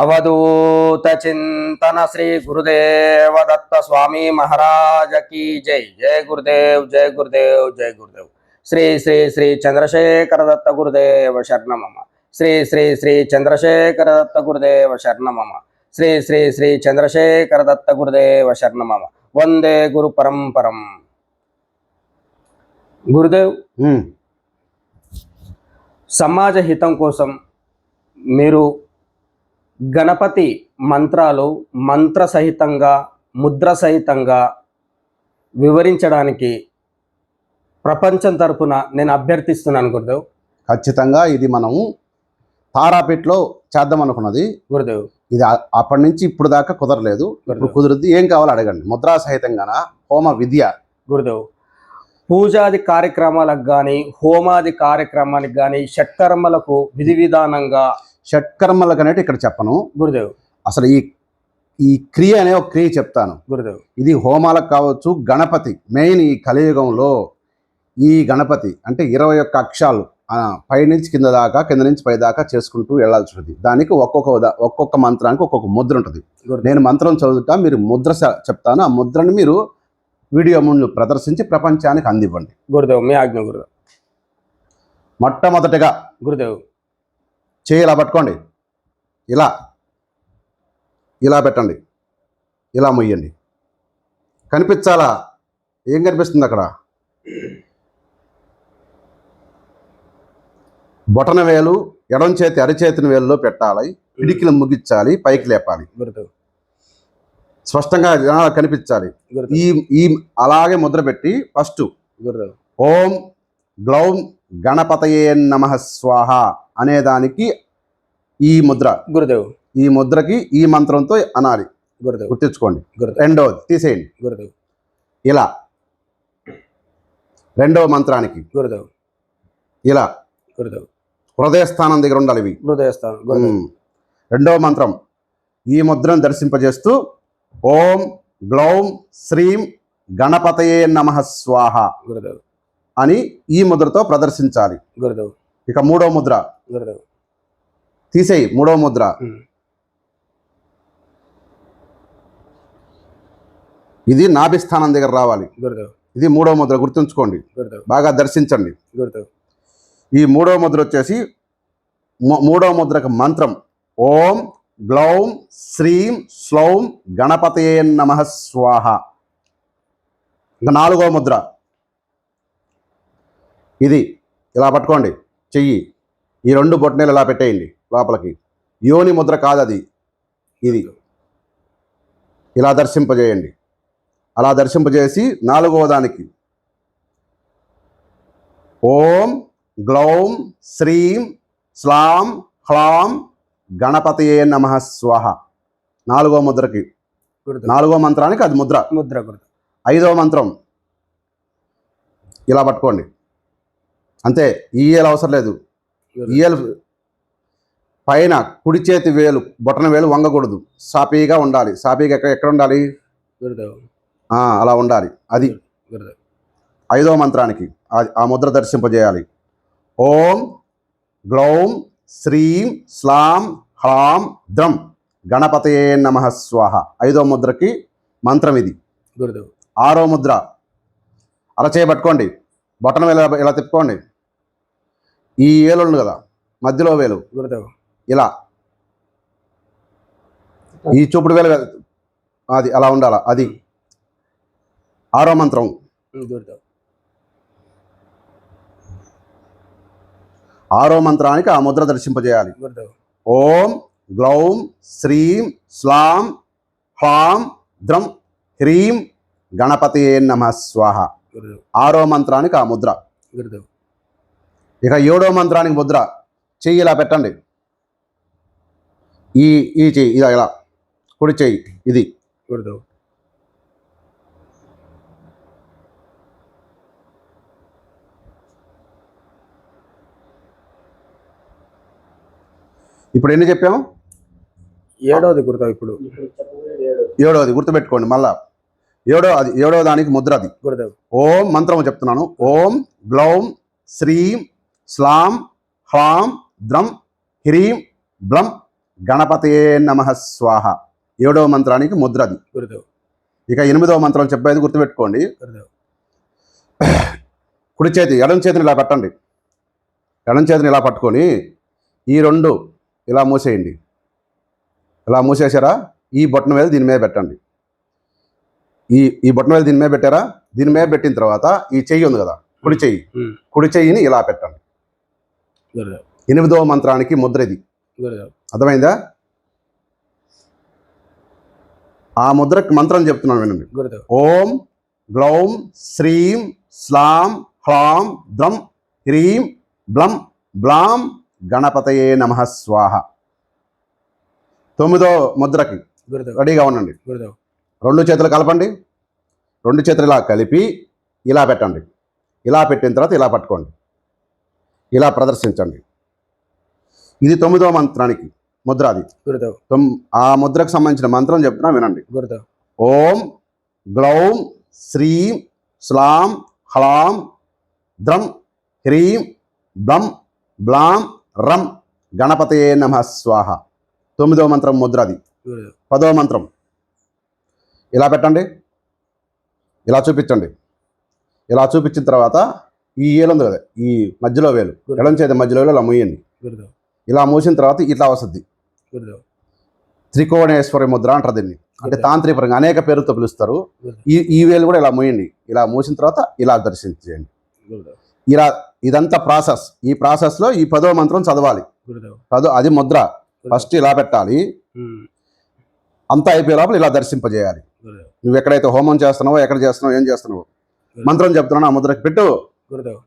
అవధూత చింతన శ్రీ గురుదేవ దత్త స్వామి మహారాజ की జై. జయ గురుదేవ్ జయ గురుదేవ్ జయ గురుదేవ్. శ్రీ శ్రీ శ్రీ చంద్రశేఖర దత్త గురుదేవ శరణమమ. శ్రీ శ్రీ శ్రీ చంద్రశేఖర దత్త గురుదేవ శరణమమ. శ్రీ శ్రీ శ్రీ చంద్రశేఖర దత్త గురుదేవ శరణమమ. వందే గురు పరంపరం. గురుదేవ్ సమాజ హితం కోసం మీరు గణపతి మంత్రాలు మంత్ర సహితంగా ముద్ర సహితంగా వివరించడానికి ప్రపంచం తరపున నేను అభ్యర్థిస్తున్నాను గురుదేవ్. ఖచ్చితంగా ఇది మనము తారాపేటలో చేద్దాం అనుకున్నది. గురుదేవ్. ఇది అప్పటి నుంచి ఇప్పుడు దాకా కుదరలేదు. ఇప్పుడు కుదురుద్ది ఏం కావాలో అడగండి. ముద్రా సహితంగాన హోమ విద్య. గురుదేవ్ పూజాది కార్యక్రమాలకు కానీ హోమాది కార్యక్రమానికి కానీ షట్కర్మలకు విధి విధానంగా షట్కర్మలకు అనేది ఇక్కడ చెప్పను. గురుదేవ్. అసలు ఈ ఈ క్రియ అనే ఒక క్రియ చెప్తాను. గురుదేవ్. ఇది హోమాలకు కావచ్చు గణపతి మెయిన్ ఈ కలియుగంలో ఈ గణపతి అంటే ఇరవై ఒక్క అక్షాలు పైనుంచి కింద దాకా కింద నుంచి పై దాకా చేసుకుంటూ వెళ్ళాల్సి ఉంటుంది దానికి ఒక్కొక్క ఉదా- ఒక్కొక్క మంత్రానికి ఒక్కొక్క ముద్ర ఉంటుంది. నేను మంత్రం చదువుతా మీరు ముద్ర చెప్తాను. ఆ ముద్రని మీరు వీడియో ముందు ప్రదర్శించి ప్రపంచానికి అందివ్వండి. గురుదేవ్ మీ ఆజ్ఞ గురుదేవ్. మొట్టమొదటిగా గురుదేవ్. చేయి ఇలా పట్టుకోండి. ఇలా. ఇలా పెట్టండి. ఇలా మొయ్యండి. కనిపించాలా? ఏం కనిపిస్తుంది అక్కడ? బొటన వేలు ఎడం చేతి అరిచేతిని వేలులో పెట్టాలి. పిడికిలు ముగించాలి పైకి లేపాలి. స్పష్టంగా జనాలకు కనిపించాలి. ఈ ఈ అలాగే ముద్ర పెట్టి ఫస్ట్ ఓం గ్లౌం గణపతయే నమ స్వాహ. అనే దానికి ఈ ముద్ర. గురుదేవ్. ఈ ముద్రకి ఈ మంత్రంతో అనాలి. గురుదేవ్. గుర్తించుకోండి. రెండవది తీసేయండి. గురుదేవ్. ఇలా. రెండవ మంత్రానికి. గురుదేవ్. ఇలా. గురుదేవ్. హృదయ స్థానం దగ్గర ఉండాలి ఇవి. హృదయస్థానం. రెండవ మంత్రం. ఈ ముద్రను దర్శింపజేస్తూ ఓం గ్లౌం శ్రీం గణపతయే నమ స్వాహ గురుదేవ్. అని ఈ ముద్రతో ప్రదర్శించాలి. గురుదేవ్. ఇక మూడవ ముద్ర. తీసేయి మూడవ ముద్ర. ఇది నాభిస్థానం దగ్గర రావాలి. ఇది మూడవ ముద్ర గుర్తుంచుకోండి. బాగా దర్శించండి. ఈ మూడవ ముద్ర వచ్చేసి మూ- మూడవ ముద్రకు మంత్రం. ఓం గ్లౌం శ్రీం స్లౌం గణపతయే నమ స్వాహ. ఇంకా నాలుగవ ముద్ర. ఇది ఇలా పట్టుకోండి. చెయ్యి. ఈ రెండు బొట్టనేలు ఇలా పెట్టేయండి లోపలికి. యోని ముద్ర కాదు అది ఇది. ఇలా దర్శింపజేయండి. అలా దర్శింపజేసి నాలుగవ దానికి. ఓం గ్లౌం శ్రీం స్లాం హ్లాం గణపతయే నమ స్వాహ. నాలుగో ముద్రకి. నాలుగో మంత్రానికి అది ముద్ర. ముద్ర ఐదవ మంత్రం. ఇలా పట్టుకోండి. అంతే ఈ ఏలు అవసరం లేదు. ఈ ఏలు పైన కుడి చేతి వేలు బొటన వేలు వంగకూడదు. సాపీగా ఉండాలి. సాపీగా ఎక్కడ ఎక్కడ ఉండాలి? అలా ఉండాలి. అది ఐదవ మంత్రానికి ఆ- ముద్ర దర్శింపజేయాలి. ఓం గ్లౌం శ్రీం స్లాం హ్లాం ద్రం గణపతయే నమ స్వాహ. ఐదవ ముద్రకి మంత్రం ఇది. గురుదేవ్. ఆరో ముద్ర. అలా చేయబట్టుకోండి బొటన వేలు ఇలా- ఇలా తిప్పుకోండి? ఈ ఏలు ఉంది కదా మధ్యలో వేలు. ఇలా. ఈ చూపుడు వేలు కదా, అది అలా ఉండాల? అది. ఆరో మంత్రం. ఆరో మంత్రానికి ఆ ముద్ర దర్శింపజేయాలి. ఓం గ్లౌం శ్రీం స్లాం హ్లాం ద్రం హ్రీం గణపతియే నమ స్వాహ. ఆరో మంత్రానికి ఆ ముద్ర. గురుదేవ్ ఇక ఏడో మంత్రానికి ముద్ర. చెయ్యి ఇలా పెట్టండి. ఈ ఈ చెయ్యి ఇలా ఇలా. కుడి చెయ్యి ఇది. ఇప్పుడు ఎన్ని చెప్పాము? ఏడవది గురుదేవ్ ఇప్పుడు. ఏడోది గుర్తుపెట్టుకోండి మళ్ళా. ఏడో అది ఏడో దానికి ముద్ర అది. గురుదేవ్ ఓం మంత్రము చెప్తున్నాను. ఓం గ్లౌం శ్రీం స్లాం హ్లాం ద్రం హ్రీం బ్లం గణపతయే నమ స్వాహ. ఏడవ మంత్రానికి ముద్రది ఇక ఎనిమిదవ మంత్రం చెప్పేది గుర్తుపెట్టుకోండి. కుడి చేతి ఎడం చేతిని ఇలా పెట్టండి. ఎడం చేతిని ఇలా పట్టుకొని ఈ రెండు ఇలా మూసేయండి. ఇలా మూసేసారా ఈ బొట్టన వేలు దీని మీద పెట్టండి. ఈ ఈ బొట్టన వేలు దీని మీద పెట్టారా? దీని మీద పెట్టిన తర్వాత ఈ చెయ్యి ఉంది కదా కుడి చెయ్యి. కుడి చెయ్యిని ఇలా పెట్టండి. ఎనిమిదవ మంత్రానికి ముద్ర ఇది అర్థమైందా? ఆ ముద్రకి మంత్రం చెప్తున్నాను వినండి. ఓం గ్లౌం శ్రీం స్లాం హ్లాం ద్రం హ్రీం బ్లం బ్లాం గణపతయే నమ స్వాహ. తొమ్మిదో ముద్రకి రెడీగా ఉండండి. రెండు చేతులు కలపండి. రెండు చేతులు ఇలా కలిపి ఇలా పెట్టండి. ఇలా పెట్టిన తర్వాత ఇలా పట్టుకోండి. ఇలా ప్రదర్శించండి. ఇది తొమ్మిదో మంత్రానికి ముద్ర అది. ఆ ముద్రకు సంబంధించిన మంత్రం చెప్తున్నా వినండి. ఓం గ్లౌం శ్రీం స్లాం హ్లాం ద్రం హ్రీం బ్లం బ్లాం రం గణపతయే నమ స్వాహ. తొమ్మిదవ మంత్రం ముద్ర అది. పదవ మంత్రం. ఇలా పెట్టండి. ఇలా చూపించండి. ఇలా చూపించిన తర్వాత ఈ ఏలు ఉంది కదా ఈ మధ్యలో వేలు. ఎడం చేతి మధ్యలో వేలు ఇలా మూయండి. ఇలా మూసిన తర్వాత ఇట్లా వస్తుంది. త్రికోణేశ్వరి ముద్ర అంటారు దీన్ని. అంటే. తాంత్రికపరంగా అనేక పేరుతో పిలుస్తారు. ఈ ఈ వేలు కూడా ఇలా మూయండి. ఇలా మూసిన తర్వాత ఇలా దర్శించేయండి. ఇలా ఇదంతా ప్రాసెస్. ఈ ప్రాసెస్లో ఈ పదో మంత్రం చదవాలి. పదో అది ముద్ర. ఫస్ట్ ఇలా పెట్టాలి. అంతా అయిపోయే లోపల ఇలా దర్శింపజేయాలి. నువ్వు ఎక్కడైతే హోమం చేస్తున్నావో ఎక్కడ చేస్తున్నావో ఏం చేస్తున్నావో. మంత్రం చెప్తున్నాను ఆ ముద్రకి పెట్టు. గురుదేవ్.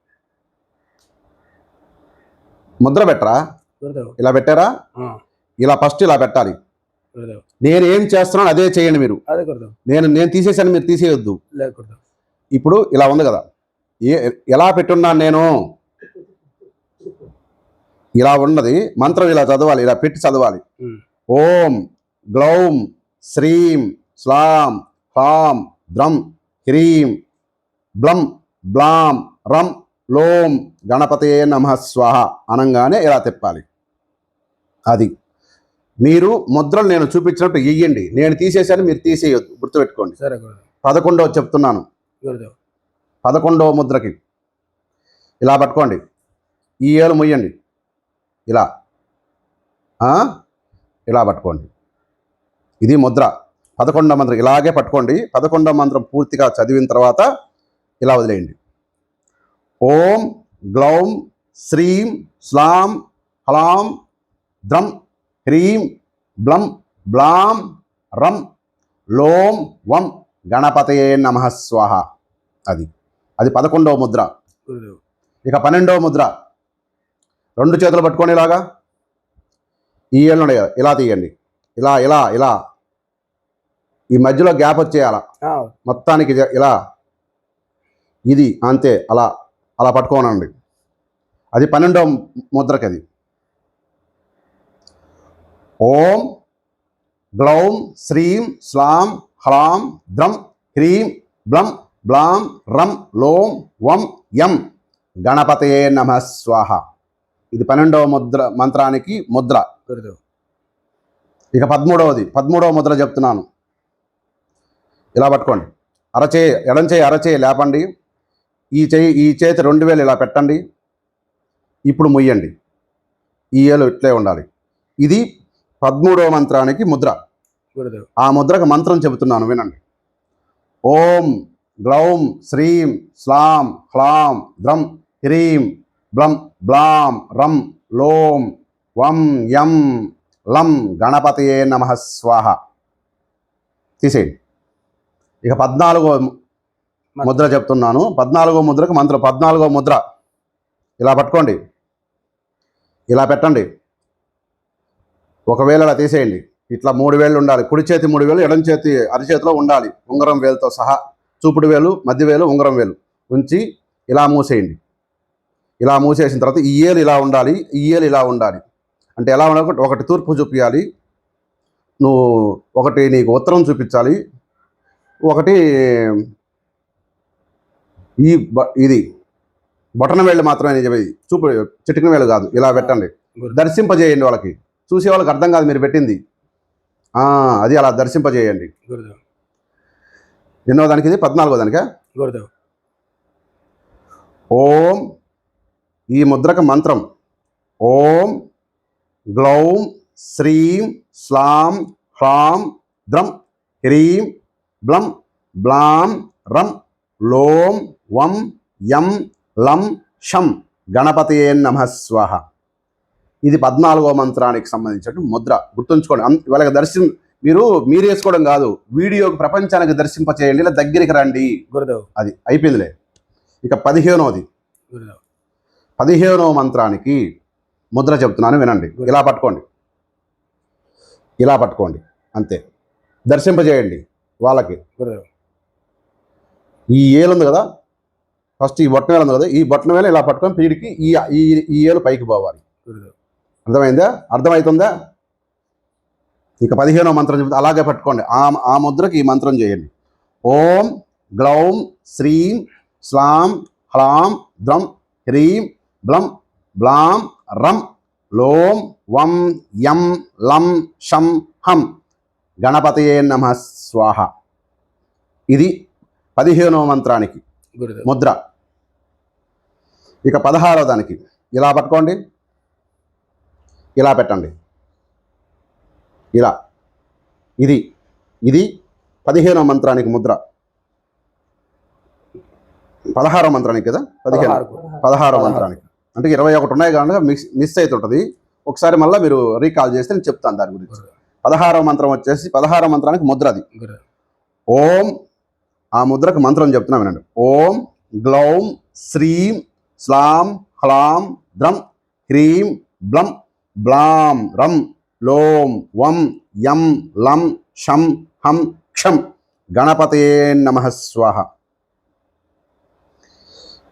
ముద్ర పెట్టరా? గురుదేవ్. ఇలా పెట్టారా. ఇలా ఫస్ట్ ఇలా పెట్టాలి. గురుదేవ్. నేను ఏం చేస్తున్నాను అదే చేయండి మీరు. అదే గురుదేవ్. నేను నేను తీసేసాను మీరు తీసేయొద్దు. లేదు గురుదేవ్. ఇప్పుడు ఇలా ఉంది కదా. ఏ ఎలా పెట్టున్నాను నేను? ఇలా ఉన్నది. మంత్రం ఇలా చదవాలి ఇలా పెట్టి చదవాలి. ఓం గ్లౌం శ్రీం స్లాం హ్లాం ద్రం హ్రీం బ్లం బ్లాం రం లోం గణపతయే నమ స్వాహ అనంగానే ఇలా తిప్పాలి? అది. మీరు ముద్రలు నేను చూపించినట్టు ఇయ్యండి. నేను తీసేశాను మీరు తీసేయొద్దు. గుర్తుపెట్టుకోండి. సరే పదకొండవ చెప్తున్నాను. పదకొండవ ముద్రకి. ఇలా పట్టుకోండి. ఈ ఏలు ముయ్యండి. ఇలా? ఇలా పట్టుకోండి. ఇది ముద్ర. పదకొండవ మంత్రం. ఇలాగే పట్టుకోండి. పదకొండవ మంత్రం పూర్తిగా చదివిన తర్వాత ఇలా వదిలేయండి. ఓం గ్లౌం శ్రీం స్లాం హ్లాం ద్రం హ్రీం బ్లం బ్లాం రం లోం వం గణపతయే నమ స్వాహ. అది. అది పదకొండవ ముద్ర. ఇక పన్నెండవ ముద్ర. రెండు చేతులు పట్టుకొని ఇలాగా. ఈ ఏళ్ళు ఇలా తీయండి. ఇలా ఇలా ఇలా. ఈ మధ్యలో గ్యాప్ వచ్చేయాల? మొత్తానికి ఇలా. ఇది అంతే అలా. అలా పట్టుకోనండి. అది పన్నెండవ ముద్రకి అది ఓం గ్లౌం శ్రీం స్లాం హ్లాం ద్రం హ్రీం బ్లం బ్లాం రం లోం వం యం. గణపతయే నమ స్వాహ. ఇది పన్నెండవ ముద్ర మంత్రానికి ముద్ర. ఇక పదమూడవది. పదమూడవ ముద్ర చెప్తున్నాను. ఇలా పట్టుకోండి. అరచేయి ఎడంచే అరచే లేపండి. ఈ చేయి ఈ చేతి రెండు వేలు ఇలా పెట్టండి. ఇప్పుడు ముయ్యండి. ఈ ఏలు ఇట్లే ఉండాలి. ఇది పదమూడవ మంత్రానికి ముద్ర. ఆ ముద్రకు మంత్రం చెబుతున్నాను వినండి. ఓం గ్లౌం శ్రీం స్లాం హ్లాం ద్రం హ్రీం బ్లం బ్లాం రం లోం వం యం లం గణపతయే నమ స్వాహ. తీసేయండి. ఇక పద్నాలుగో ముద్ర చెప్తున్నాను. పద్నాలుగో ముద్రకు మంత్రం. పద్నాలుగో ముద్ర. ఇలా పట్టుకోండి. ఇలా పెట్టండి. ఒకవేళ అలా తీసేయండి. ఇట్లా మూడు వేలు ఉండాలి. కుడి చేతి మూడు వేలు ఎడం చేతి అరిచేతిలో ఉండాలి. ఉంగరం వేలుతో సహా చూపుడు వేలు మధ్య వేలు ఉంగరం వేలు ఉంచి ఇలా మూసేయండి. ఇలా మూసేసిన తర్వాత ఈ ఏలు ఇలా ఉండాలి. ఈ ఏలు ఇలా ఉండాలి. అంటే ఎలా ఉండాలి? ఒకటి తూర్పు చూపించాలి నువ్వు ఒకటి నీకు ఉత్తరం చూపించాలి. ఒకటి ఈ బ- ఇది బొటన వేళ్ళు మాత్రమే నేను చెప్పేది. చూపు చిటికిన వేలు కాదు. ఇలా పెట్టండి. దర్శింపజేయండి వాళ్ళకి. చూసే వాళ్ళకి అర్థం కాదు మీరు పెట్టింది. అది అలా దర్శింపజేయండి. గురుదేవ్. ఎన్నో దానికి ఇది? పద్నాలుగో దానికా? గురుదేవ్. ఓం ఈ ముద్రక మంత్రం. ఓం గ్లౌం శ్రీం స్లాం హ్లాం ద్రం హ్రీం బ్లం బ్లాం రం లోం వం యం లం షం గణపతయే నమ స్వాహ ఇది పద్నాలుగో మంత్రానికి సంబంధించిన ముద్ర. గుర్తుంచుకోండి. వాళ్ళకి దర్శనం మీరు మీరు వేసుకోవడం కాదు. వీడియోకి ప్రపంచానికి దర్శింప చేయండి ఇలా దగ్గరికి రండి. గురుదేవ్. అది అయిపోయిందిలే. ఇక పదిహేనోది. గురుదేవ్. పదిహేనవ మంత్రానికి ముద్ర చెప్తున్నాను వినండి. ఇలా పట్టుకోండి. ఇలా పట్టుకోండి. అంతే. దర్శింపజేయండి వాళ్ళకి. గురుదేవ్. ఈ ఏలు ఉంది కదా? ఫస్ట్ ఈ బొట్టన వేలు ఉంది కదా ఈ బొట్టన వేలు ఇలా పట్టుకొని పీడికి ఈ ఈ ఏలు పైకి పోవాలి. అర్థమైందా? అర్థమవుతుందా ఇక పదిహేనో మంత్రం చెప్తే అలాగే పట్టుకోండి. ఆ ఆ ముద్రకి ఈ మంత్రం చేయండి. ఓం గ్లౌం శ్రీం స్లాం హ్లాం ద్రం హ్రీం బ్లం బ్లాం రం లోం వం యం లం షం హం. గణపతయే నమ స్వాహ. ఇది పదిహేనవ మంత్రానికి. ముద్ర. ఇక పదహారో దానికి. ఇలా పట్టుకోండి. ఇలా పెట్టండి. ఇలా. ఇది. ఇది పదిహేనో మంత్రానికి ముద్ర. పదహారో మంత్రానికి కదా? పదిహేను. పదహారు. మంత్రానికి. అంటే ఇరవై ఒకటి ఉన్నాయి కనుక మిస్ మిస్ అవుతుంటుంది. ఒకసారి మళ్ళీ మీరు రీకాల్ చేస్తే నేను చెప్తాను దాని గురించి. గురుదేవ్. పదహారో మంత్రం వచ్చేసి పదహారో మంత్రానికి ముద్ర అది ఓం ఆ ముద్రకు మంత్రం చెప్తున్నా వినండి. ఓం గ్లౌం శ్రీం స్లాం హ్లాం ద్రం హ్రీం బ్లం బ్లాం రం లోం వం యం లం షం హం క్షం. గణపతే నమ స్వాహ.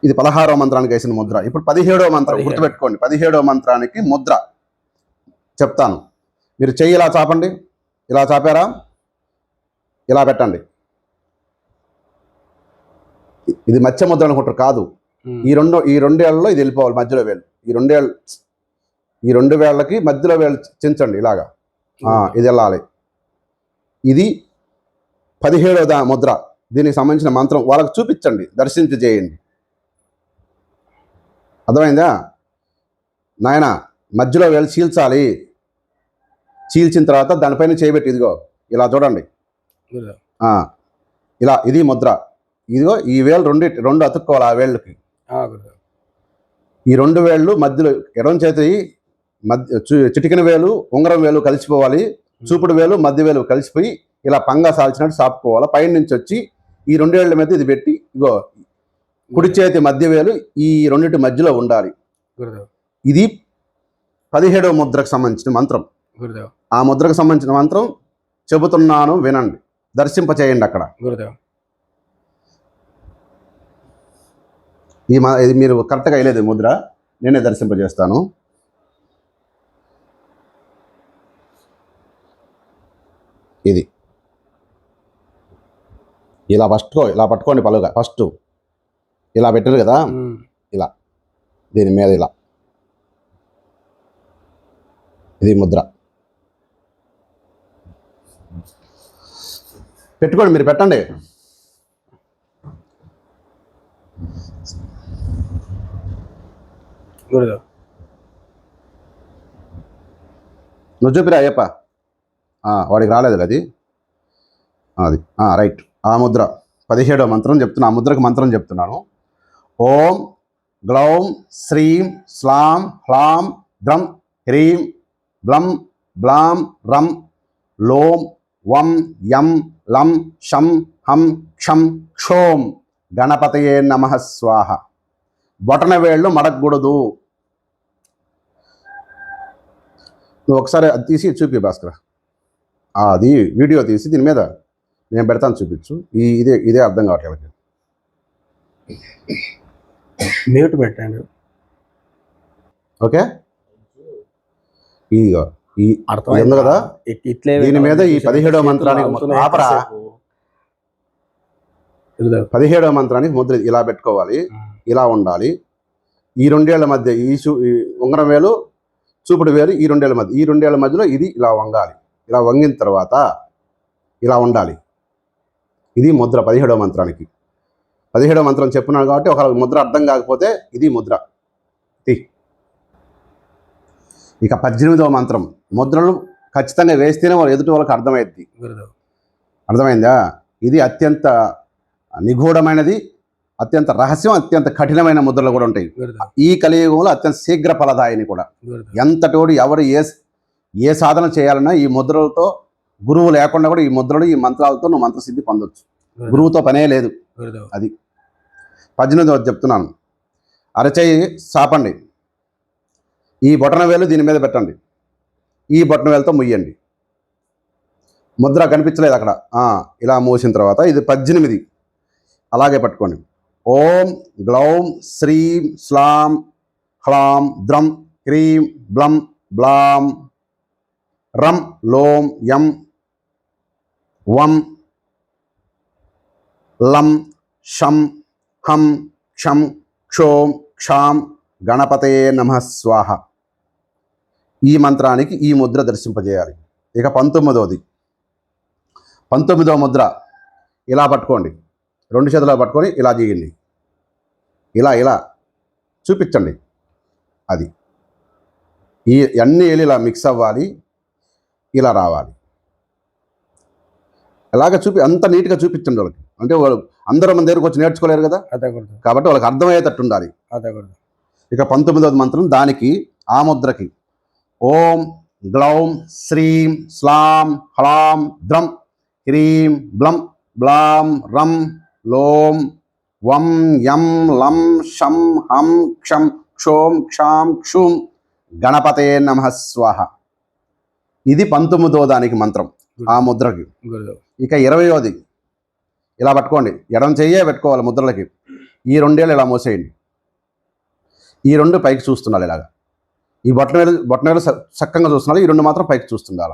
ఇది పదహారవ మంత్రానికి వేసిన ముద్ర. ఇప్పుడు పదిహేడవ మంత్రం పదిహేడు. గుర్తుపెట్టుకోండి. పదిహేడవ మంత్రానికి ముద్ర. చెప్తాను. మీరు చెయ్యి ఇలా చాపండి. ఇలా చాపారా? ఇలా పెట్టండి. ఇది మత్స్య ముద్ర అనుకుంటారు. కాదు. ఈ రెండు ఈ రెండేళ్ళలో ఇది వెళ్ళిపోవాలి మధ్యలో వేలు. ఈ రెండేళ్ళు ఈ రెండు వేళ్ళకి మధ్యలో వేలు చించండి ఇలాగా. ఇది వెళ్ళాలి. ఇది పదిహేడవ దా ముద్ర. దీనికి సంబంధించిన మంత్రం వాళ్ళకి చూపించండి. దర్శించి చేయండి. అర్థమైందా? నాయన మధ్యలో వేలు చీల్చాలి. చీల్చిన తర్వాత దానిపైన చేయబెట్టి ఇదిగో ఇలా చూడండి. ఇలా ఇది ముద్ర. ఇదిగో ఈ వేలు రెండు రెండు అతుక్కోవాలి ఆ వేళ్ళకి. ఈ రెండు వేళ్ళు మధ్యలో ఎడం చేతి మధ్య చిటికిన వేలు ఉంగరం వేలు కలిసిపోవాలి. చూపుడు వేలు మధ్య వేలు కలిసిపోయి ఇలా పంగా సాల్చినట్టు సాపుకోవాలి. పైన నుంచి వచ్చి ఈ రెండేళ్ళ మీద ఇది పెట్టి ఇగో కుడి చేతి మధ్య వేలు ఈ రెండింటి మధ్యలో ఉండాలి. గురుదేవ్ ఇది పదిహేడవ ముద్రకు సంబంధించిన మంత్రం. గురుదేవ్ ఆ ముద్రకు సంబంధించిన మంత్రం చెబుతున్నాను వినండి. దర్శింప చేయండి అక్కడ. గురుదేవ్ ఈ మా ఇది మీరు కరెక్ట్గా వేయలేదు ముద్ర. నేనే దర్శింపజేస్తాను. ఇది. ఇలా ఫస్ట్ ఇలా పట్టుకోండి పలుగా. ఫస్ట్ ఇలా పెట్టారు కదా? ఉమ్. దీని మీద ఇలా. ఇది ముద్ర. పెట్టుకోండి మీరు పెట్టండి. గురుదేవ్ నువ్వు చూపిరా అయ్యప్ప. వాడికి రాలేదు అది? అది. రైట్. ఆ ముద్ర. పదిహేడో మంత్రం చెప్తున్నా ఆ ముద్రకు మంత్రం చెప్తున్నాను. ఓం గ్లౌం శ్రీం స్లాం హ్లాం ద్రం హ్రీం బ్లం బ్లాం రం లోం వం యం లం షం హం క్షం క్షోం గణపతయే నమ స్వాహ. బొటన వేళ్ళు మడకూడదు నువ్వు ఒకసారి అది తీసి చూపి భాస్కర్. అది వీడియో తీసి దీని మీద నేను పెడతాను చూపించు. ఈ ఇదే ఇదే అర్థం కావట్లేదు మ్యూట్ పెట్టండి. ఓకే? ఇదిగో ఈ ఉంది కదా? ఇట్- ఇట్లే దీని మీద ఈ చేతులు పదిహేడవ మంత్రానికి ఆపరా. పదిహేడవ మంత్రానికి ముద్ర ఇలా పెట్టుకోవాలి. ఇలా ఉండాలి. ఈ రెండేళ్ళ మధ్య ఈ చూ ఉంగరం వేలు చూపుడు వేలు ఈ రెండేళ్ళ మధ్య ఈ రెండేళ్ళ మధ్యలో ఇది ఇలా వంగాలి. ఇలా వంగిన తర్వాత ఇలా ఉండాలి. ఇది ముద్ర పదిహేడవ మంత్రానికి. పదిహేడవ మంత్రం చెప్పున్నాను కాబట్టి ఒక ముద్ర అర్థం కాకపోతే ఇది ముద్ర. తీ. ఇక పద్దెనిమిదవ మంత్రం. ముద్రలు ఖచ్చితంగా వేస్తేనే వాళ్ళు ఎదుటి వాళ్ళకి అర్థమైద్ది అర్థమైందా? ఇది అత్యంత నిగూఢమైనది అత్యంత రహస్యం అత్యంత కఠినమైన ముద్రలు కూడా ఉంటాయి. ఈ కలియుగంలో అత్యంత శీఘ్ర ఫలదాయిని కూడా. ఎంతటోడు ఎవరు ఏ ఏ సాధన చేయాలన్నా ఈ ముద్రలతో గురువు లేకుండా కూడా ఈ ముద్రలు ఈ మంత్రాలతో నువ్వు మంత్రసిద్ధి పొందొచ్చు. గురువుతో పనే లేదు. గురుదేవ్. పద్దెనిమిది చెప్తున్నాను. అరచేయి సాపండి. ఈ బొటన వేలు దీని మీద పెట్టండి. ఈ బొటన వేలుతో ముయ్యండి. ముద్ర కనిపించలేదు అక్కడ. ఇలా మూసిన తర్వాత ఇది పద్దెనిమిది. అలాగే పట్టుకోండి. ఓం గ్లౌం శ్రీం స్లాం హ్లాం ద్రం క్రీం బ్లం బ్లాం రం లోం యం వం లం షం హం క్షం క్షోం క్షాం గణపతే నమ స్వాహ. ఈ మంత్రానికి ఈ ముద్ర దర్శింపజేయాలి. ఇక పంతొమ్మిదవది పంతొమ్మిదవ ముద్ర. ఇలా పట్టుకోండి. రెండు చేతులు పట్టుకొని ఇలా చేయండి ఇలా ఇలా. చూపించండి. అది. ఈ అన్ని ఏళ్ళు ఇలా మిక్స్ అవ్వాలి. ఇలా రావాలి. ఇలాగ చూపి అంత నీట్గా చూపించండి వాళ్ళకి. అంటే వాళ్ళు అందరూ మన దగ్గరకు వచ్చి నేర్చుకోలేరు కదా? కాబట్టి వాళ్ళకి అర్థమయ్యేటట్టు ఉండాలి. ఇక పంతొమ్మిదవది మంత్రం దానికి ఆ ముద్రకి ఓం గ్లౌం శ్రీం స్లాం హ్లాం ద్రం హ్రీం బ్లం బ్లాం రం లోం వం యం లం షం హం క్షం క్షోం క్షాం క్షుం గణపతే నమ స్వాహ. ఇది పంతొమ్మిదో దానికి మంత్రం ఆ ముద్రకి. ఇక ఇరవయోది ఇలా పట్టుకోండి. ఎడం చెయ్యే పెట్టుకోవాలి ముద్రలకి. ఈ రెండేళ్ళు ఇలా మోసేయండి. ఈ రెండు పైకి చూస్తుండాలి ఇలాగా. ఈ బొట్టనేలు స- చక్కగా చూస్తున్నారు. ఈ రెండు మాత్రం పైకి చూస్తుండాలి.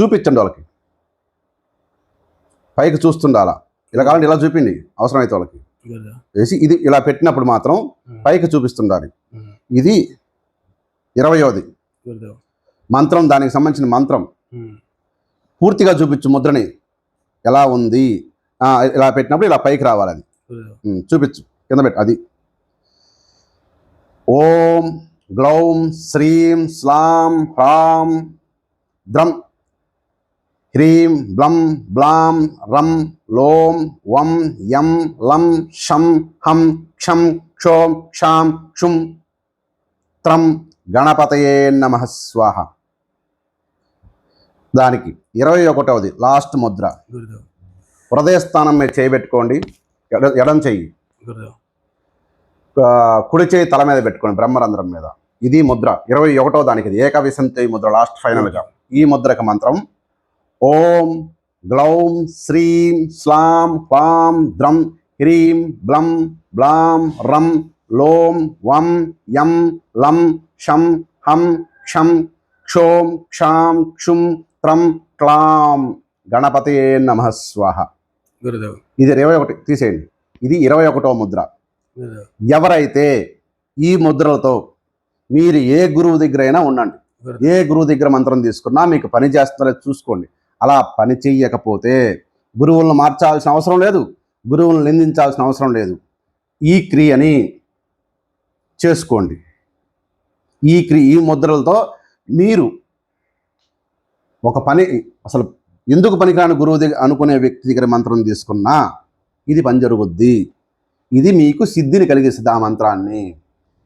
చూపించండి వాళ్ళకి. పైకి చూస్తుండాలా. ఇలా కావాలంటే ఇలా చూపిండి అవసరమైతే వాళ్ళకి. వేసి ఇది ఇలా పెట్టినప్పుడు మాత్రం పైకి చూపిస్తుండాలి. ఇది ఇరవయోది మంత్రం దానికి సంబంధించిన మంత్రం. పూర్తిగా చూపించు ముద్రని. ఎలా ఉంది? ఇలా పెట్టినప్పుడు ఇలా పైకి రావాలి అది. గురుదేవ్ ఉమ్, చూపించు. కింద పెట్టు అది. ఓం గ్లౌం శ్రీం స్లాం హ్రాం ద్రం. హ్రీం బ్లం బ్లాం రం లోం వం యం లం షం హం క్షం క్షోం క్షాం క్షుం త్రం గణపతయే నమ స్వాహ. దానికి ఇరవై ఒకటవది లాస్ట్ ముద్ర. హృదయ స్థానం మీద చేయబెట్టుకోండి ఎడ ఎడం చెయ్యి. కుడి చేయి తల మీద పెట్టుకోండి బ్రహ్మరంధ్రం మీద. ఇది ముద్ర. ఇరవై ఒకటో దానికి ఏకవిశంతి ముద్ర లాస్ట్ ఫైనల్గా. ఈ ముద్రక మంత్రం ఓం గ్లౌం శ్రీం స్లాం హ్లాం ద్రం హ్రీం బ్లం బ్లాం రం లోం వం యం లం షం హం క్షం క్షోం క్షాం క్షుం త్రం క్లాం గణపతే నమ స్వాహ. గురుదేవ్. ఇది ఇరవై ఒకటి తీసేయండి. ఇది ఇరవై ఒకటో ముద్ర. ఎవరైతే ఈ ముద్రలతో మీరు ఏ గురువు దగ్గర అయినా ఉండండి ఏ గురువు దగ్గర మంత్రం తీసుకున్నా మీకు పని చేస్తున్నారో చూసుకోండి. అలా పని చేయకపోతే గురువులను మార్చాల్సిన అవసరం లేదు గురువులను నిందించాల్సిన అవసరం లేదు. ఈ క్రియని చేసుకోండి. ఈ క్రియ ఈ ముద్రలతో మీరు ఒక పని అసలు ఎందుకు పనికిరాని గురువు దగ్గర అనుకునే వ్యక్తి దగ్గర మంత్రం తీసుకున్నా ఇది పని జరుగుద్ది. ఇది మీకు సిద్ధిని కలిగిస్తుంది ఆ మంత్రాన్ని.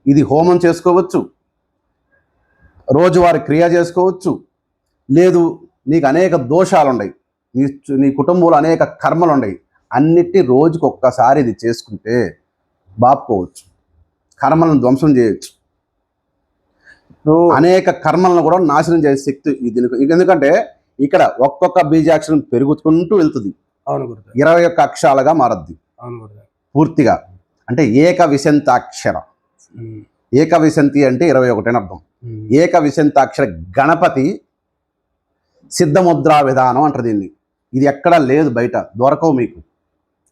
ఇది హోమం చేసుకోవచ్చు. రోజువారి క్రియ చేసుకోవచ్చు. లేదు నీకు అనేక దోషాలు ఉన్నాయి నీ నీ కుటుంబంలో అనేక కర్మలు ఉన్నాయి అన్నిటి రోజుకు ఒక్కసారి ఇది చేసుకుంటే బాపుకోవచ్చు. కర్మలను ధ్వంసం చేయొచ్చు. అనేక కర్మలను కూడా నాశనం చేసే శక్తి దీనికి ఎందుకంటే ఇక్కడ ఒక్కొక్క బీజాక్షరం పెరుగుకుంటూ వెళ్తుంది. ఇరవై ఒక్క అక్షరాలుగా మారద్ది. పూర్తిగా. అంటే ఏక విశంతాక్షర. ఏక విశంతి అంటే ఇరవై ఒకటి అని అర్థం ఏక విశంతాక్షర గణపతి సిద్ధముద్రా విధానం అంటారు దీన్ని. ఇది ఎక్కడా లేదు బయట దొరకవు మీకు.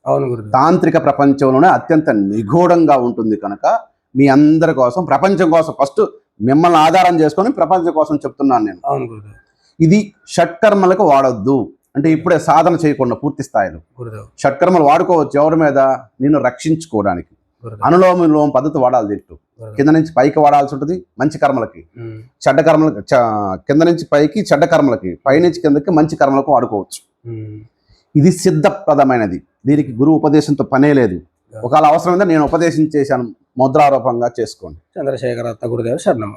అవును గురుదేవ్. తాంత్రిక ప్రపంచంలోనే అత్యంత నిగూఢంగా ఉంటుంది కనుక మీ అందరి కోసం ప్రపంచం కోసం ఫస్ట్ మిమ్మల్ని ఆధారం చేసుకొని ప్రపంచం కోసం చెప్తున్నాను నేను. అవును గురుదేవ్. ఇది షట్కర్మలకు వాడొద్దు. అంటే ఇప్పుడే సాధన చేయకుండా పూర్తి స్థాయిలో. షట్కర్మలు వాడుకోవచ్చు ఎవరి మీద? నిన్ను రక్షించుకోవడానికి. అనులోమ విలోమ పద్ధతి వాడాలి దీంట్లో. కింద నుంచి పైకి వాడాల్సి ఉంటుంది మంచి కర్మలకి. చెడ్డ కర్మలకి కింద నుంచి పైకి చెడ్డ కర్మలకి పైనుంచి కిందకి మంచి కర్మలకు వాడుకోవచ్చు. ఇది సిద్ధప్రదమైనది. దీనికి గురువు ఉపదేశంతో పనే లేదు. ఒకవేళ అవసరమైతే నేను ఉపదేశం చేశాను. ముద్రారూపంగా చేసుకోండి. చంద్రశేఖర గురుదేవ్ శరణం.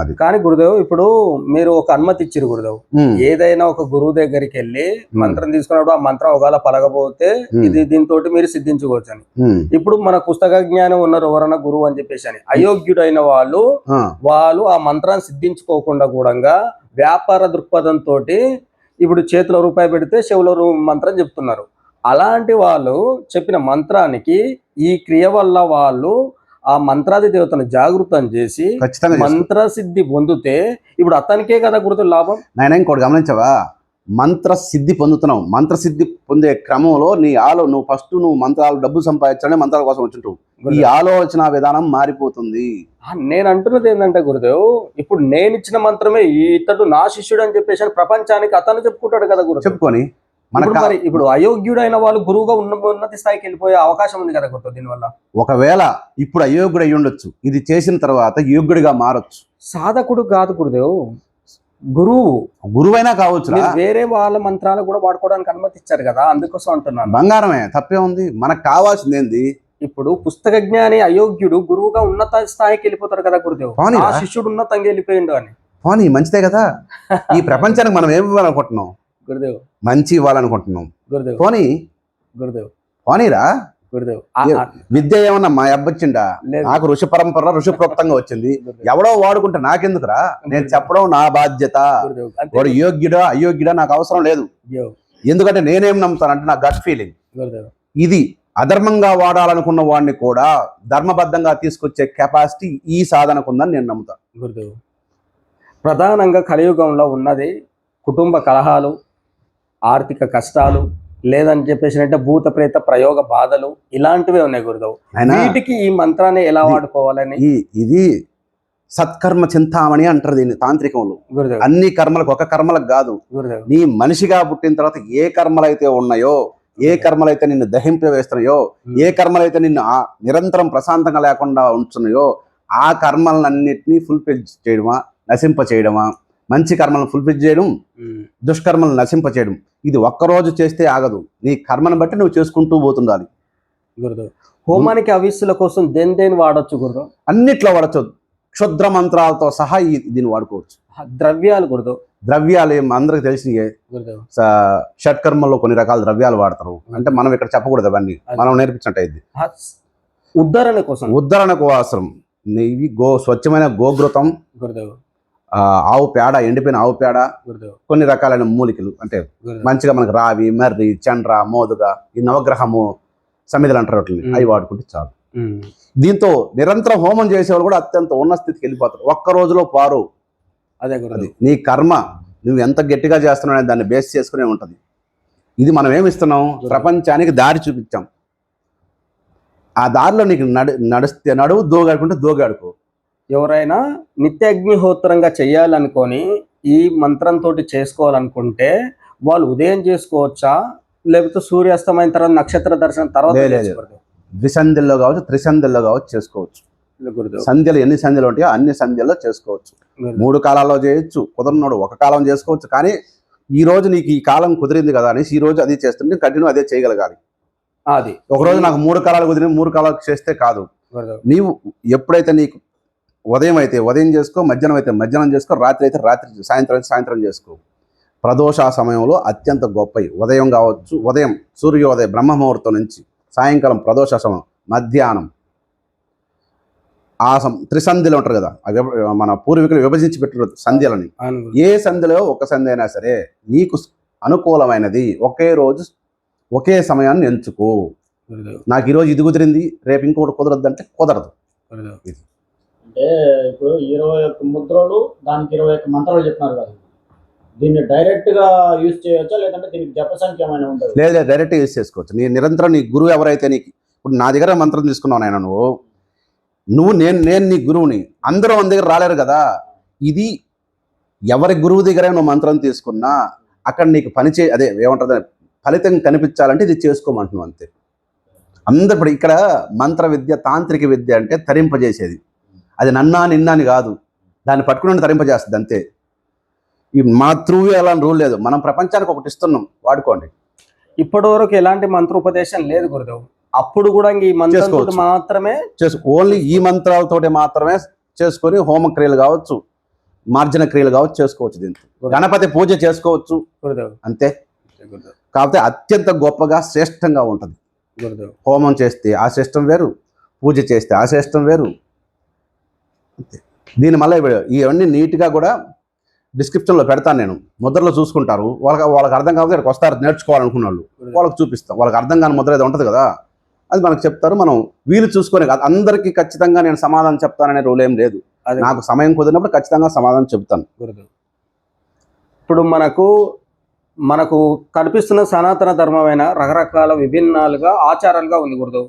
అది. కానీ గురుదేవ్ ఇప్పుడు మీరు ఒక అనుమతి ఇచ్చిరు గురుదేవ్. ఏదైనా ఒక గురువు దగ్గరికి వెళ్ళి మంత్రం తీసుకున్నప్పుడు ఆ మంత్రం ఒకవేళ పలకపోతే ఇది దీంతో మీరు సిద్ధించుకోవచ్చు అని. ఇప్పుడు మన పుస్తక జ్ఞానం ఉన్నారు ఎవరన్నా గురువు అని చెప్పేసి అని. అయోగ్యుడైన వాళ్ళు వాళ్ళు ఆ మంత్రాన్ని సిద్ధించుకోకుండా కూడా వ్యాపార దృక్పథంతో ఇప్పుడు చేతిలో రూపాయి పెడితే చెవిలో రూ- మంత్రం చెప్తున్నారు. అలాంటి వాళ్ళు చెప్పిన మంత్రానికి ఈ క్రియ వల్ల వాళ్ళు ఆ మంత్రాది దేవతను జాగృతం చేసి ఖచ్చితంగా చేసుకో. మంత్ర సిద్ధి పొందితే ఇప్పుడు అతనికే కదా గుర్తు లాభం? నాయన ఇంకోటి గమనించవా? మంత్ర సిద్ధి పొందుతున్నావు. మంత్ర సిద్ధి పొందే క్రమంలో నీ ఆలో నువ్వు ఫస్ట్ నువ్వు మంత్రాలు డబ్బు సంపాదించాలని మంత్రాల కోసం వచ్చింటావు. ఈ ఆలోచన విధానం మారిపోతుంది. నేను అంటున్నది ఏంటంటే గురుదేవ్ ఇప్పుడు నేను ఇచ్చిన మంత్రమే ఇతడు నా శిష్యుడు అని చెప్పేసి ప్రపంచానికి అతను చెప్పుకుంటాడు కదా గురుదేవ్ చెప్పుకొని మన ఇప్పుడు మరి ఇప్పుడు అయోగ్యుడైన వాళ్ళు గురువుగా ఉన్న ఉన్నతి స్థాయికి వెళ్ళిపోయే అవకాశం ఉంది కదా గుర్తు దీనివల్ల. ఒకవేళ ఇప్పుడు అయోగ్యుడు అయి ఉండొచ్చు ఇది చేసిన తర్వాత యోగ్యుడిగా మారొచ్చు. సాధకుడు కాదు గురుదేవ్ గురువు. గురువైనా కావచ్చు వేరే వాళ్ళ మంత్రాలు కూడా వాడుకోవడానికి అనుమతి ఇచ్చారు కదా అందుకోసం అంటున్నాను. బంగారమే తప్పే ఉంది మనకు కావాల్సింది ఏంది? ఇప్పుడు పుస్తక జ్ఞాని అయోగ్యుడు గురువుగా ఉన్నత స్థాయికి వెళ్ళిపోతాడు కదా గురుదేవ్. ఆ శిష్యుడు ఉన్నతంగా వెళ్ళిపోయిండు అని. పోనీ మంచిదే కదా. ఈ ప్రపంచానికి మనం ఏమి ఇవ్వాలనుకుంటున్నాం? గురుదేవ్ మంచి ఇవ్వాలనుకుంటున్నాం. గురుదేవ్. పోనీ? గురుదేవ్. పోనీరా? గురుదేవ్. విద్య ఏమన్నా మా అబ్బొచ్చిండా నాకు ఋషి పరంపర ఋషి ప్రోక్తంగా వచ్చింది. ఎవడో వాడుకుంటే నాకెందుకురా? నేను చెప్పడం నా బాధ్యత. వాడు యోగ్యుడా అయోగ్యుడా నాకు అవసరం లేదు. ఎందుకంటే నేనేం నమ్ముతానంటే నా గట్ ఫీలింగ్. గురుదేవ్. ఇది అధర్మంగా వాడాలనుకున్న వాడిని కూడా ధర్మబద్ధంగా తీసుకొచ్చే కెపాసిటీ ఈ సాధనకు ఉందని నేను నమ్ముతాను గురుదేవ్. ప్రధానంగా కలియుగంలో ఉన్నది కుటుంబ కలహాలు ఆర్థిక కష్టాలు లేదని చెప్పేసి అంటే భూత ప్రేత ప్రయోగ బాధలు ఇలాంటివే ఉన్నాయి గురుదేవ్. వీటికి ఈ మంత్రాన్ని ఎలా వాడుకోవాలని? ఇది సత్కర్మ చింతామణి అంటారు దీన్ని తాంత్రికంలో. అన్ని కర్మలకు ఒక కర్మలకు కాదు. గురుదేవ్. నీ మనిషిగా పుట్టిన తర్వాత ఏ కర్మలైతే ఉన్నాయో ఏ కర్మలైతే నిన్ను దహింప వేస్తున్నాయో ఏ కర్మలైతే నిన్ను ఆ- నిరంతరం ప్రశాంతంగా లేకుండా ఉంచున్నాయో ఆ కర్మలన్నింటినీ ఫుల్ఫిల్ చేయడమా నశింప చేయడమా మంచి కర్మలను ఫుల్ఫిల్ చేయడం. దుష్కర్మలను నశింప చేయడం ఇది ఒక్కరోజు చేస్తే ఆగదు. నీ కర్మను బట్టి నువ్వు చేసుకుంటూ పోతుండాలి. గురుదేవ్ హోమానికి అవిస్సుల కోసం దేని దేని వాడొచ్చు గురుదేవ్? అన్నిట్లో వాడచ్చు. క్షుద్ర మంత్రాలతో సహా ఈ- దీన్ని వాడుకోవచ్చు. ద్రవ్యాలు గురుదేవ్. ద్రవ్యాలు ఏం అందరికి తెలిసినయే. షట్కర్మల్లో కొన్ని రకాల ద్రవ్యాలు వాడతారు. అంటే మనం ఇక్కడ చెప్పకూడదు అవన్నీ. మనం నేర్పించినట్టు ఆ ఉద్ధరణ కోసం. ఉద్ధరణకు అవసరం. నెయ్యి గో స్వచ్ఛమైన గోఘృతం గురుదేవ్. ఆవు పేడ ఎండిపోయిన ఆవు పేడ కొన్ని రకాలైన మూలికలు అంటే మంచిగా మనకి రావి మర్రి చండ్ర మోదుగా ఈ నవగ్రహము సమిధులు అంటారు వాటిని. అవి వాడుకుంటే చాలు. దీంతో నిరంతరం హోమం చేసేవాళ్ళు కూడా అత్యంత ఉన్న స్థితికి వెళ్ళిపోతారు. ఒక్క రోజులో పారు. అదే అది నీ కర్మ నువ్వు ఎంత గట్టిగా చేస్తున్నావు దాన్ని బేస్ చేసుకునే ఉంటుంది. ఇది మనం ఏమి ఇస్తున్నాం? ప్రపంచానికి దారి చూపించాం. ఆ దారిలో నీకు నడు నడిస్తే నడువు దోగాడుకుంటే దోగాడుకో. ఎవరైనా నిత్య అగ్నిహోత్రంగా చేయాలనుకొని ఈ మంత్రంతో చేసుకోవాలనుకుంటే వాళ్ళు ఉదయం చేసుకోవచ్చా? లేకపోతే సూర్యాస్తమైన తర్వాత నక్షత్ర దర్శనం తర్వాత? ద్విసంధ్యల్లో కావచ్చు త్రిసంధ్యల్లో కావచ్చు చేసుకోవచ్చు. సంధ్యలు ఎన్ని సంధ్యలు ఉంటాయో అన్ని సంధ్యల్లో చేసుకోవచ్చు. మూడు కాలాల్లో చేయొచ్చు కుదరనోడు ఒక కాలం చేసుకోవచ్చు. కానీ ఈ రోజు నీకు ఈ కాలం కుదిరింది కదా అనేసి ఈ రోజు అది చేస్తుంటే కంటిన్యూ అదే చేయగలగాలి. అది. ఒక రోజు నాకు మూడు కాలాలు కుదిరి మూడు కాలాలు చేస్తే కాదు. నీవు ఎప్పుడైతే నీకు ఉదయం అయితే ఉదయం చేసుకో మధ్యాహ్నం అయితే మధ్యాహ్నం చేసుకో రాత్రి అయితే రాత్రి సాయంత్రం అయితే సాయంత్రం చేసుకో. ప్రదోష సమయంలో అత్యంత గొప్పవి. ఉదయం కావచ్చు ఉదయం సూర్యోదయ బ్రహ్మ ముహూర్తం నుంచి సాయంకాలం ప్రదోష సమయం మధ్యాహ్నం. ఆ సం త్రిసంధ్యలు ఉంటారు కదా మన పూర్వీకులు విభజించి పెట్టిన సంధ్యలని. ఏ సంధ్యలో ఒక సంధ్య అయినా సరే నీకు అనుకూలమైనది. ఒకే రోజు ఒకే సమయాన్ని ఎంచుకో. నాకు ఈరోజు ఇది కుదిరింది రేపు ఇంకోటి కుదరద్దు అంటే కుదరదు. గురుదేవ్. అంటే ఇప్పుడు ఇరవై ఒక్క ముద్రలు దానికి ఇరవై ఒక్క మంత్రాలు చెప్తున్నారు కదా. దీన్ని డైరెక్ట్గా యూజ్ చేయొచ్చా లేదంటే దీనికి జప సంఖ్య ఏమైనా ఉంటుంది లేదు లేదు డైరెక్ట్ యూజ్ చేసుకోవచ్చు. నీ నిరంతరం నీ గురువు ఎవరైతే నీకు ఇప్పుడు నా దగ్గర మంత్రం తీసుకున్నావు నాయన నువ్వు నువ్వు నేను నేను నీ గురువుని అందరూ మన దగ్గర రాలేరు కదా. ఇది ఎవరి గురువు దగ్గర నువ్వు మంత్రం తీసుకున్నా అక్కడ నీకు పని చే అదే ఏమంటుంది ఫలితం కనిపించాలంటే ఇది చేసుకోమంటున్నావు అంతే. అందరు ఇప్పుడు ఇక్కడ మంత్ర విద్య తాంత్రిక విద్య అంటే తరింపజేసేది. అది నన్నా నిన్నా అని కాదు. దాన్ని పట్టుకుని తరింపజేస్తుంది అంతే. ఈ మా త్రూ అలా రూల్ లేదు. మనం ప్రపంచానికి ఒకటి ఇస్తున్నాం వాడుకోండి. ఇప్పటి వరకు ఎలాంటి మంత్రోపదేశం లేదు గురుదేవ్. అప్పుడు కూడా ఈ చేసుకోవచ్చు. మాత్రమే చేసు ఓన్లీ ఈ మంత్రాలతోటి మాత్రమే చేసుకొని హోమ క్రియలు కావచ్చు మార్జన క్రియలు కావచ్చు చేసుకోవచ్చు దీంతో. గణపతి పూజ చేసుకోవచ్చు గురుదేవ్. అంతే. కాకపోతే అత్యంత గొప్పగా శ్రేష్టంగా ఉంటుంది. హోమం చేస్తే ఆ శ్రేష్టం వేరు పూజ చేస్తే ఆ శ్రేష్టం వేరు దీని మళ్ళీ ఇవన్నీ నీట్గా కూడా డిస్క్రిప్షన్లో పెడతాను నేను. ముద్రలో చూసుకుంటారు. వాళ్ళకి వాళ్ళకి అర్థం కాకపోతే ఇక్కడికి వస్తారు నేర్చుకోవాలనుకున్న వాళ్ళు. వాళ్ళకి చూపిస్తాం. వాళ్ళకి అర్థం కాని ముద్ర ఏదో ఉంటుంది కదా? అది మనకు చెప్తారు. మనం వీలు చూసుకొని కాదు అందరికీ ఖచ్చితంగా నేను సమాధానం చెప్తాననే రూల్ ఏం లేదు. అదే. నాకు సమయం కుదిరినప్పుడు ఖచ్చితంగా సమాధానం చెప్తాను గురుదేవ్ ఇప్పుడు మనకు మనకు కనిపిస్తున్న సనాతన ధర్మమైన రకరకాల విభిన్నాలుగా ఆచారాలుగా ఉంది గురుదేవ్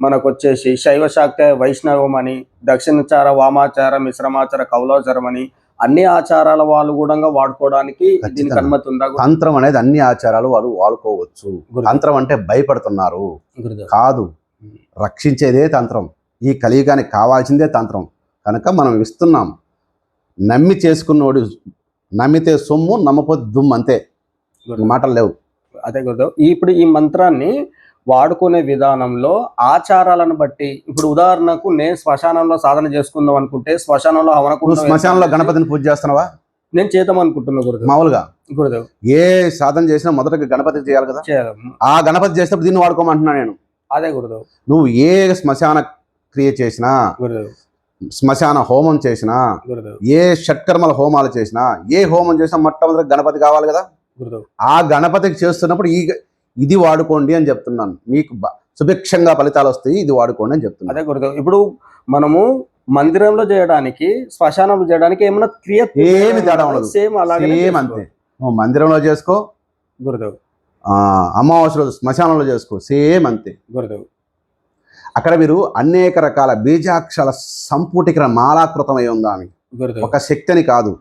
మనకు వచ్చేసి శైవ శాక్త వైష్ణవం అని దక్షిణాచార వామాచార మిశ్రమాచార కౌలాచారం అని అన్ని ఆచారాల వాళ్ళు కూడా వాడుకోవడానికి దీనికి. అనుమతి ఉందా తంత్రం అనేది అన్ని ఆచారాలు వాళ్ళు వాడుకోవచ్చు. తంత్రం అంటే భయపడుతున్నారు. కాదు. రక్షించేదే తంత్రం. ఈ కలియుగానికి కావాల్సిందే తంత్రం. కనుక మనం ఇస్తున్నాం. నమ్మి చేసుకున్నోడు నమ్మితే సొమ్ము నమ్మపోతే దుమ్ము అంతే. మాటలు లేవు. అదే గురుదేవ్ ఇప్పుడు ఈ మంత్రాన్ని వాడుకునే విధానంలో ఆచారాలను బట్టి ఇప్పుడు ఉదాహరణకు నేను శ్మశానంలో సాధన చేసుకుందాం అనుకుంటే శ్మశానంలో నువ్వు హవనకుండం శ్మశానంలో. గణపతిని పూజ చేస్తున్నావా? నేను చేద్దాం అనుకుంటున్నా గురుదేవ్. మామూలుగా? గురుదేవ్. ఏ సాధన చేసినా మొదటగా గణపతికి చేయాలి కదా? ఆ గణపతి చేసేటప్పుడు దీన్ని వాడుకోమంటున్నా నేను. అదే గురుదేవ్. నువ్వు ఏ శ్మశాన క్రియ చేసినా గురుదేవ్. శ్మశాన హోమం చేసినా గురుదేవ్. ఏ షట్కర్మల హోమాలు చేసినా ఏ హోమం చేసినా మొట్టమొదటి గణపతి కావాలి కదా? గురుదేవ్. ఆ గణపతికి చేస్తున్నప్పుడు ఈ ఇది వాడుకోండి అని చెప్తున్నాను. మీకు సుభిక్షంగా ఫలితాలు వస్తాయి ఇది వాడుకోండి అని చెప్తున్నాను. అదే గురుదేవ్ ఇప్పుడు మనము మందిరంలో చేయడానికి శ్మశానంలో చేయడానికి ఏమైనా క్రియ ఏమి తేడా ఉండదు. సేమ్ అలాగే సేమ్ అంతే. మందిరంలో చేసుకో. గురుదేవ్. ఆ, అమావాస్య రోజు శ్మశానంలో చేసుకో. సేమ్ అంతే. గురుదేవ్. అక్కడ మీరు అనేక రకాల బీజాక్షర సంపుటికర మాలాకృతమై ఉందా గురుదేవ్. ఒక శక్తిని కాదు.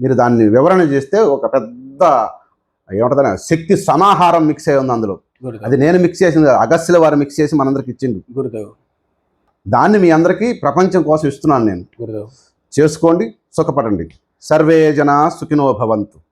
మీరు దాన్ని వివరణ చేస్తే ఒక పెద్ద ఏమంటుందా శక్తి సమాహారం మిక్స్ అయి ఉంది అందులో. అది నేను మిక్స్ చేసింది కాదు. అగస్త్యుల వారు మిక్స్ చేసి మనందరికి ఇచ్చిండు. గురుదేవ్ దాన్ని మీ అందరికీ ప్రపంచం కోసం ఇస్తున్నాను నేను. చేసుకోండి సుఖపడండి. సర్వే జన సుఖినో భవంతు.